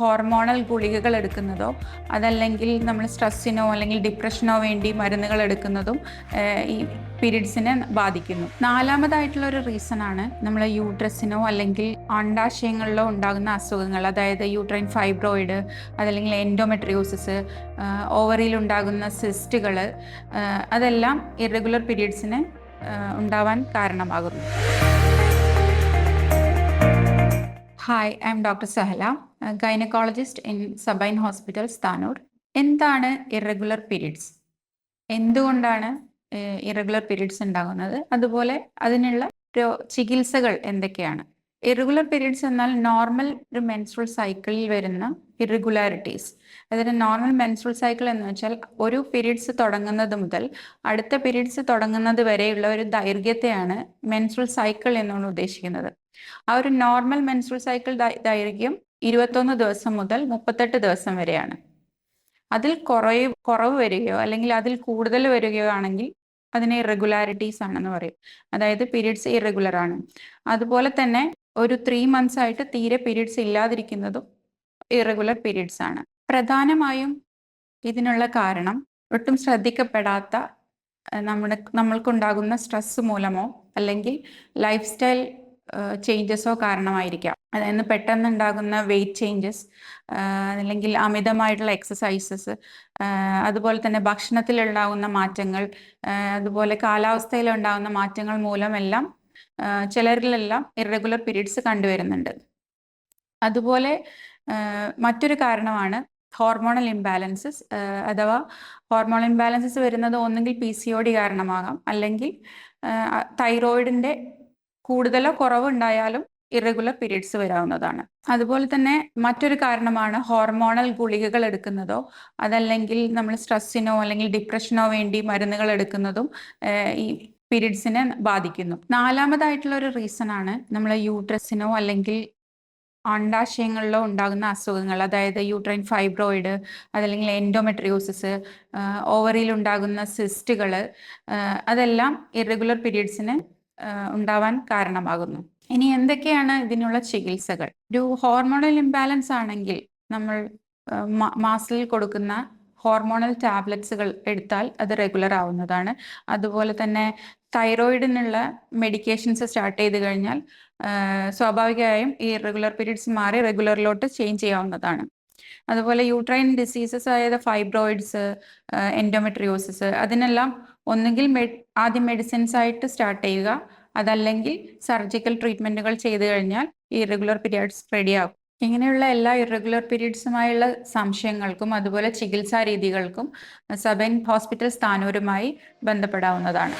Hormonal ഗുളികകൾ എടുക്കുന്നതോ അതല്ലെങ്കിൽ നമ്മൾ സ്ട്രെസ്സിനോ അല്ലെങ്കിൽ ഡിപ്രഷനോ വേണ്ടി മരുന്നുകൾ എടുക്കുന്നതും ഈ പീരീഡ്സിനെ ബാധിക്കുന്നു. നാലാമതായിട്ടുള്ള ഒരു റീസൺ ആണ് നമ്മൾ യൂട്രസിനോ അല്ലെങ്കിൽ അണ്ടാശയങ്ങളിലോ ഉണ്ടാകുന്ന അസുഖങ്ങൾ. അതായത് യൂട്രൈൻ ഫൈബ്രോയിഡ് അതല്ലെങ്കിൽ എൻഡോമെട്രിയോസിസ് ഓവറിയിൽ ഉണ്ടാകുന്ന സിസ്റ്റുകൾ അതെല്ലാം ഇറഗുലർ പീരീഡ്സിന് ഉണ്ടാവാൻ കാരണമാകുന്നു. Hi I'm doctor Sahala gynaecologist in Sabine hospital സ്ഥാനൂർ എന്താണ് ഇറഗുലർ പീരീഡ്സ് എന്തുകൊണ്ടാണ് ഇറഗുലർ പീരീഡ്സ് ഉണ്ടാകുന്നത്? അതുപോലെ അതിനുള്ള ചികിത്സകൾ എന്തൊക്കെയാണ്? ഇറഗുലർ പീരീഡ്സ് എന്നാൽ നോർമൽ ഒരു മെൻസ്ട്രൽ സൈക്കിളിൽ വരുന്ന ഇറഗുലാരിറ്റീസ് അതായത് നോർമൽ മെൻസ്ട്രൽ സൈക്കിൾ എന്ന് വെച്ചാൽ ഒരു പീരീഡ്സ് തുടങ്ങുന്നത് മുതൽ അടുത്ത പീരീഡ്സ് തുടങ്ങുന്നത് വരെയുള്ള ഒരു ദൈർഘ്യത്തെയാണ് മെൻസ്ട്രൽ സൈക്കിൾ എന്നാണ് ഉദ്ദേശിക്കുന്നത്. ആ ഒരു നോർമൽ മെൻസ്ട്രൽ സൈക്കിൾ ദൈർഘ്യം ഇരുപത്തൊന്ന് ദിവസം മുതൽ മുപ്പത്തെട്ട് ദിവസം വരെയാണ്. അതിൽ കുറവ് കുറവ് വരികയോ അല്ലെങ്കിൽ അതിൽ കൂടുതൽ വരികയോ ആണെങ്കിൽ അതിനെ ഇറഗുലാരിറ്റീസ് ആണെന്ന് പറയും. അതായത് പീരീഡ്സ് ഇറഗുലർ ആണ്. അതുപോലെ തന്നെ ഒരു ത്രീ മന്ത്സ് ആയിട്ട് തീരെ പീരീഡ്സ് ഇല്ലാതിരിക്കുന്നതും ഇറഗുലർ പീരീഡ്സ് ആണ്. പ്രധാനമായും ഇതിനുള്ള കാരണം ഒട്ടും ശ്രദ്ധിക്കപ്പെടാത്ത നമ്മുടെ നമ്മൾക്കുണ്ടാകുന്ന സ്ട്രെസ് മൂലമോ അല്ലെങ്കിൽ ലൈഫ് സ്റ്റൈൽ ചേഞ്ചസോ കാരണമായിരിക്കാം. അതായത് പെട്ടെന്നുണ്ടാകുന്ന വെയിറ്റ് ചേഞ്ചസ് അല്ലെങ്കിൽ അമിതമായിട്ടുള്ള എക്സസൈസസ് അതുപോലെ തന്നെ ഭക്ഷണത്തിലുണ്ടാകുന്ന മാറ്റങ്ങൾ അതുപോലെ കാലാവസ്ഥയിലുണ്ടാകുന്ന മാറ്റങ്ങൾ മൂലമെല്ലാം ചിലരിലെല്ലാം ഇറഗുലർ പീരീഡ്സ് കണ്ടുവരുന്നുണ്ട്. അതുപോലെ മറ്റൊരു കാരണമാണ് ഹോർമോണൽ ഇംബാലൻസസ് അഥവാ ഹോർമോൺ ഇംബാലൻസസ് വരുന്നത് ഒന്നുകിൽ പി സി ഒ ഡി കാരണമാകാം അല്ലെങ്കിൽ തൈറോയിഡിന്റെ കൂടുതലോ കുറവ് ഉണ്ടായാലും ഇറഗുലർ പീരീഡ്സ് വരാവുന്നതാണ്. അതുപോലെ തന്നെ മറ്റൊരു കാരണമാണ് ഹോർമോണൽ ഗുളികകൾ എടുക്കുന്നതോ അതല്ലെങ്കിൽ നമ്മൾ സ്ട്രെസ്സിനോ അല്ലെങ്കിൽ ഡിപ്രഷനോ വേണ്ടി മരുന്നുകൾ എടുക്കുന്നതും ഈ പീരീഡ്സിനെ ബാധിക്കുന്നു. നാലാമതായിട്ടുള്ള ഒരു റീസൺ ആണ് നമ്മൾ യൂട്രസിനോ അല്ലെങ്കിൽ അണ്ടാശയങ്ങളിലോ ഉണ്ടാകുന്ന അസുഖങ്ങൾ. അതായത് യൂട്രൈൻ ഫൈബ്രോയിഡ് അതല്ലെങ്കിൽ എൻഡോമെട്രിയോസിസ് ഓവറിയിൽ ഉണ്ടാകുന്ന സിസ്റ്റുകൾ അതെല്ലാം ഇറഗുലർ പീരീഡ്സിന് ഉണ്ടാവാൻ കാരണമാകുന്നു. ഇനി എന്തൊക്കെയാണ് ഇതിനുള്ള ചികിത്സകൾ? ഒരു ഹോർമോണൽ ഇംബാലൻസ് ആണെങ്കിൽ നമ്മൾ മാസിൽ കൊടുക്കുന്ന ഹോർമോണൽ ടാബ്ലറ്റ്സുകൾ എടുത്താൽ അത് റെഗുലർ ആവുന്നതാണ്. അതുപോലെ തന്നെ തൈറോയിഡിനുള്ള മെഡിക്കേഷൻസ് സ്റ്റാർട്ട് ചെയ്ത് കഴിഞ്ഞാൽ സ്വാഭാവികമായും ഈ റെഗുലർ പീരീഡ്സ് മാറി റെഗുലറിലോട്ട് ചേഞ്ച് ചെയ്യാവുന്നതാണ്. അതുപോലെ യൂട്രൈൻ ഡിസീസസ് ആയത് ഫൈബ്രോയിഡ്സ് എൻഡോമെട്രിയോസിസ് അതിനെല്ലാം ഒന്നുകിൽ ആദ്യം മെഡിസിൻസ് ആയിട്ട് സ്റ്റാർട്ട് ചെയ്യുക അതല്ലെങ്കിൽ സർജിക്കൽ ട്രീറ്റ്മെന്റുകൾ ചെയ്തു കഴിഞ്ഞാൽ ഈ റെഗുലർ പീരിയഡ്സ് റെഡിയാകും ഇങ്ങനെയുള്ള എല്ലാ ഇറഗുലർ പീരീഡ്സുമായുള്ള സംശയങ്ങൾക്കും അതുപോലെ ചികിത്സാ രീതികൾക്കും സബൈൻ ഹോസ്പിറ്റൽ സ്ഥാനൂരുമായി ബന്ധപ്പെടാവുന്നതാണ്.